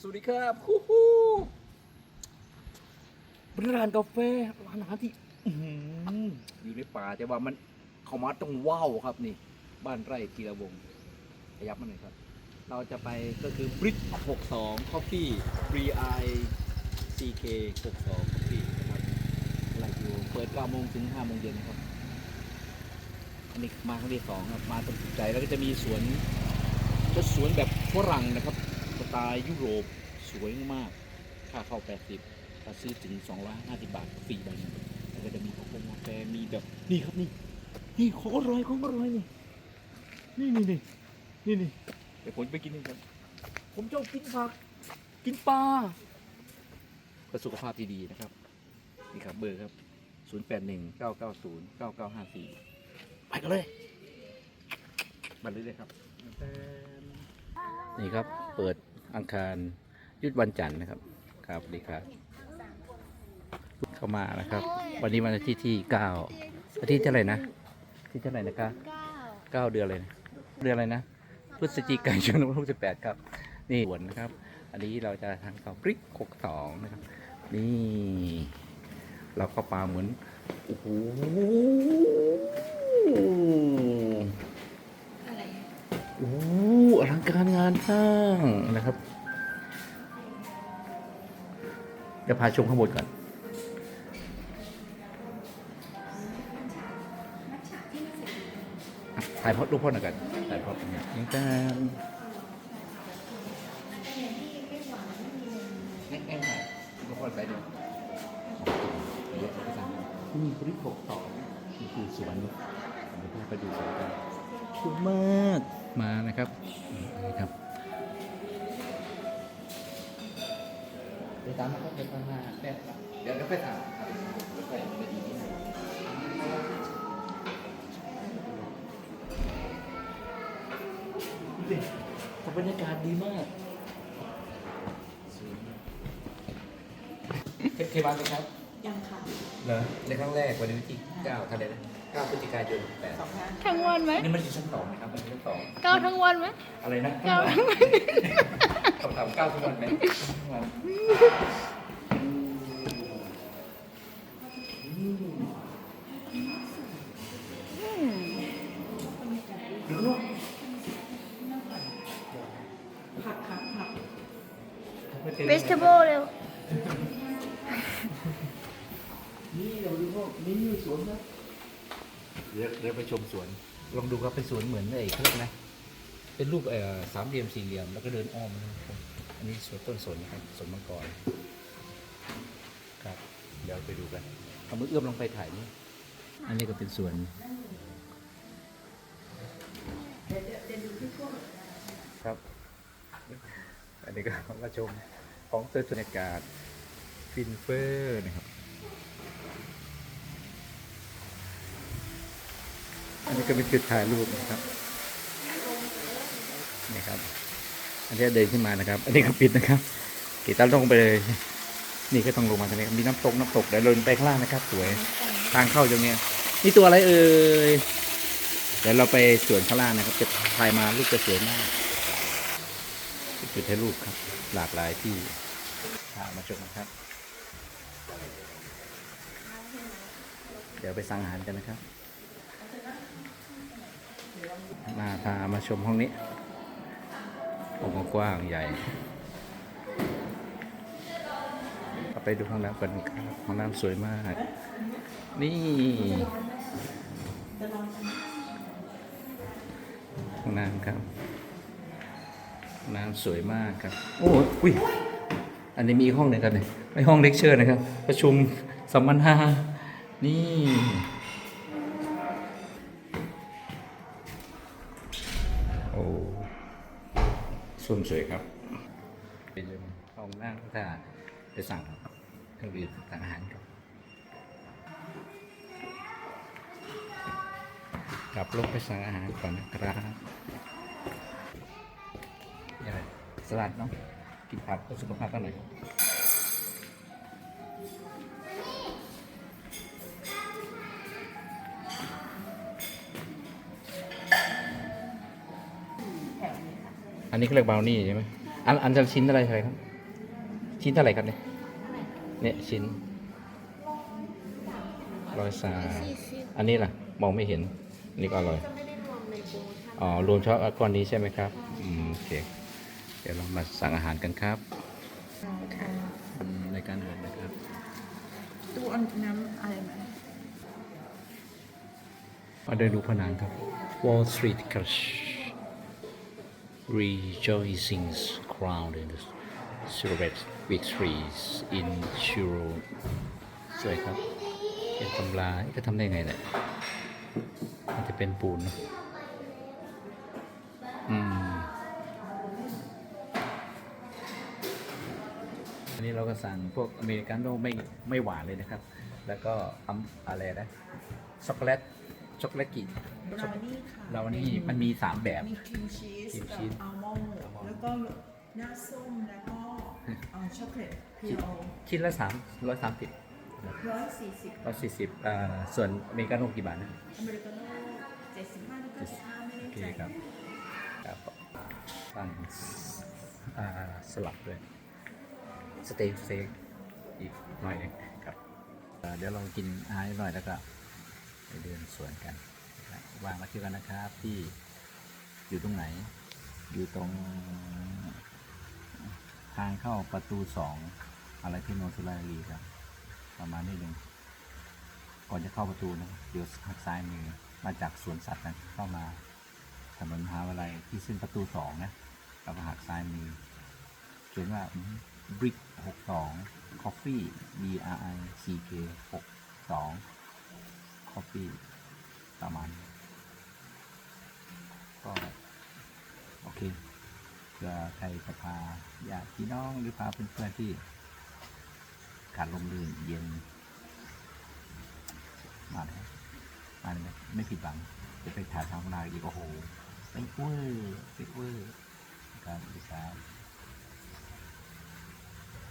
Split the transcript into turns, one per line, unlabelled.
สวัสดีครับฮู้ฮู้เป็นร้านกาแฟร้านอาหารที่อื้อหืออยู่ในป่าแต่ว่ามันเขามาต้องว้าวครับนี่ บ้านไร่กีระวงศ์ขยับมาหน่อยครับ เราจะไปก็คือบริ c 62 Coffee b r i CK 62 Coffee นะครับไร่กีระวงศ์เปิด9โมงถึง5โมงเย็นครับ อันนี้มาครั้งที่สองครับมาตรงจุดใจแล้วก็จะมีสวนจะสวนแบบฝรั่งนะครับ สไตล์ยุโรปสวยมาก ค่าเข้า 80ถ้าซื้อถึง 250 บาทฟรีใบหนึงแล้วก็จะมีกาแฟกาแฟมีแบบนี่ครับนี่นี่ของอร่อยของอร่อยนี่นี่นี่นี่นี่นี่เดี๋ยวผมไปกินนี่ครับผมชอบกินผักกินปลาเพื่อสุขภาพที่ดีนะครับ นี่ครับเบอร์ครับ 081 990 9954 ไปกันเลยมาเลยเลยครับ นี่ครับ เปิด อังคารยุดวันจันทร์นะครับ ครับสวัสดีครับ เข้ามานะครับ วันนี้วันอาทิตย์ที่เก้าอาทิตย์เท่าไหร่นะอาที่เท่าไหร่นะครับ
เก้า
เก้าเดือนเลยนะเดือนอะไรนะพฤศจิกายนหกสิบแปดครับ นี่สวนนะครับ อันนี้เราจะทำข้าวพริกหกสองนะครับ นี่ เราเข้าปลาเหมือนโอ้โห
อะไร
โอ้อลัง การงานสร้างนะครับเดี๋ยวพาชมข้างบนก่อนถ่ายพอดรูปพ่อหน่อยกันถ่ายพอดเนี่ยยังกันแง่ๆหน่อยรูปพ่อไปดูเดี๋ยวไปสั่งนี่บริโภคต่อนี่คือสวนเดี๋ยวพาไปดูสวนกันสวยมากมานะครับนี่ครับ ตามมาครับเดี๋ยวตามมาแป๊บเดี๋ยวเดี๋ยวไปถามครับเดี๋ยวไปไปดีที่ไหนดูดิบรรยากาศดีมากเคเคบ้านไหมครับ
ยังค่ะ
เหรอในครั้งแรกวันนี้วันที่เก้าเท่าไหร่นะเก้าพฤศจิกายนแปด
สองห้า
ทั้งวันไหม
นี่มันอยู่ชั้นสองนะครับมันอยู่ชั้นสอง
เก้าทั้งวันไหม
อะไรนะ
เก้า
คำ ถามเก้าทุกวันไหมทุกวันดูลูก
ผักค่ะผัก
เวสเทเบิลเร็ว
นี่เราดูพวกนี่สวนนะเดี๋ยวเดี๋ยวไปชมสวน ลองดูครับเป็นสวนเหมือนไอ้เขาเรียกนะ เป็นรูปเอ่อสามเหลี่ยมสี่เหลี่ยมแล้วก็เดินอ้อมนะครับอันนี้สวนต้นสนนะครับสนมังกรครับ เดี๋ยวไปดูกันเอามือเอื้อมลงไปถ่ายนี่อันนี้ก็เป็นสวนครับ อันนี้ก็มาชมของเสื้อบรรยากาศฟินเฟอร์นะครับ อันนี้ก็เป็นจุดถ่ายรูปนะครับ นี่ครับ อันนี้เดินขึ้นมานะครับ อันนี้ก็ปิดนะครับกีตาร์ลงไปเลย นี่ก็ต้องลงมาตรงนี้มีน้ำตกน้ำตกเดี๋ยวเดินไปข้างล่างนะครับ สวยทางเข้าตรงนี้นี่ตัวอะไรเอ่ยเดี๋ยวเราไปสวนข้างล่างนะครับ จะถ่ายมารูปจะสวยมากจุดถ่ายรูปครับ หลากหลายที่พามาชมนะครับ เดี๋ยวไปสั่งอาหารกันนะครับ มาพามาชมห้องนี้ ห้องกว้างใหญ่เราไปดูห้องน้ำกันครับห้องน้ำสวยมาก นี่ห้องน้ำครับน้ำสวยมากครับ โอ้ยอุ้ยอันนี้มีห้องหนึ่งกันเลยไม่ห้องเลคเชอร์นะครับ ประชุมสัมมนานี่ ส้วมสวยครับเป็นห้องนั่งถ้าไปสั่งเครื่องดื่มสั่งอาหารครับกลับลงไปสั่งอาหารก่อนนะครับยังไรสลัดเนาะกินผักเพื่อสุขภาพกันหน่อย นนี้เขาเรียกบราวนี่ใช่ไหมอันอันจะชิ้นอะไรใช่ครับ ชิ้นเท่าไหร่ครับเนี่ยเนี่ยชิ้นร้อยสาม
สี่สิบ
อันนี้ล่ะ มองไม่เห็นอันนี่ก็อร่อย
จะไม่ได้รวมในโปรโมชั่น
อ๋อรวมเฉพาะก้อนนี้ใช่ไหมครับอืมโอเคเดี๋ยวเรามาสั่งอาหารกันครับอืมในการอาหารนะครับ
ตู้เอาน้ำอะไรไหม
มาเดินดูผนังครับ Wall Street Crush Rejoicing Crowned in the Celebrate Victories in Chiro สวยครับ เป็นตำราจะทำได้ไงเนี่ยมันจะเป็นปูน อืม อันนี้เราก็สั่งพวกอเมริกาโน่ไม่ไม่หวานเลยนะครับ แล้วก็อะไรนะ ช็อกโกแลต ช็อกโกแลตกี่
บ ราวนี่ค่ะ
เรานี่มันมีสามแบบ
มีครีมชีส
ครีม
กั
ชีส
บอัลมอนด์ แล้วก็หน้าส้มแล้วก็เอ่อช็อกโกแลตเพียว
ชิ้นละสามร้อยสามสิบ
ร้อยสี่สิบ
ร้อยสี่สิบอ่าส่วนอเมริกาโน่กี่บาทนะ
อเมริกาโน่เจ็ดสิบห้าหรือเก้าสิบห้าไม่
โอ
แน่
เค
ใจ
ครับครับสั่งอ่าสลับด้วยสเต็กสเต็กอีกหน่อยหนึงครับอ่าเดี๋ยวเรากินอาหารหน่อยแล้วก็ไปเดินสวนกันนะครับ วางมาเที่กันนะครับที่อยู่ตรงไหน อยู่ตรงทางเข้าประตูสองอะไรที่โนสุรารีครับ ประมาณนี้หนึ่งก่อนจะเข้าประตูนะอยู่ทางซ้ายมือมาจากสวนสัตว์นะเข้ามาถนนมหาวิทยาลัยที่ขึ้นประตูสองนะแล้วก็หักซ้ายมือเขียนว่า brick หกสอง coffee b r i c k หกสอง coffee ประมาณก็โอเคเผื่อใครจะพาญาติพี่น้องหรือพาเพื่อนๆที่การลมลื่นเย็นมาเลยมาเลยไม่ผิดหวังจะไปถ่ายทางนาอีกโอ้โหไปเวอร์ไปเวอร์